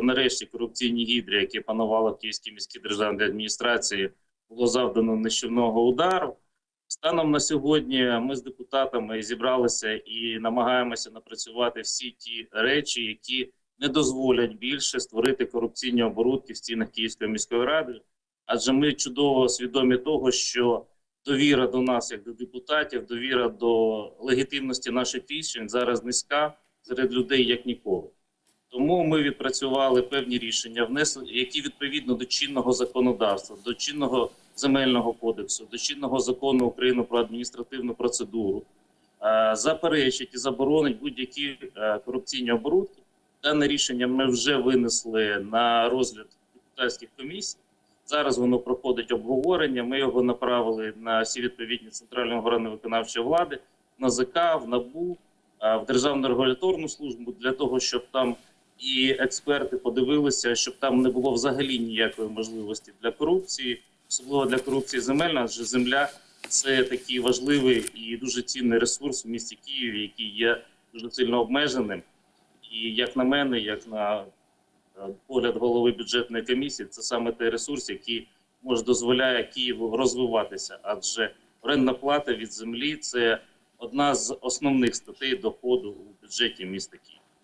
нарешті корупційні гідрі, які панували в Київській міській державній адміністрації, було завдано нищівного удару. Станом на сьогодні ми з депутатами зібралися і намагаємося напрацювати всі ті речі, які не дозволять більше створити корупційні оборудки в стінах Київської міської ради. Адже ми чудово свідомі того, що довіра до нас, як до депутатів, довіра до легітимності наших рішень зараз низька серед людей як ніколи. Тому ми відпрацювали певні рішення, внесли, які відповідно до чинного законодавства, до чинного земельного кодексу, до чинного закону України про адміністративну процедуру, е, заперечить і заборонить будь-які е, корупційні оборудки. Дане рішення ми вже винесли на розгляд депутатських комісій. Зараз воно проходить обговорення. Ми його направили на всі відповідні центральні органи виконавчої влади, на ЗК, в НАБУ, е, в Державну регуляторну службу для того, щоб там і експерти подивилися, щоб там не було взагалі ніякої можливості для корупції, особливо для корупції земельна, адже земля це такий важливий і дуже цінний ресурс в місті Києві, який є дуже сильно обмеженим. І як на мене, як на е, погляд голови бюджетної комісії, це саме той ресурс, який може дозволяє Києву розвиватися, адже орендна плата від землі це одна з основних статей доходу у бюджеті міста Києва.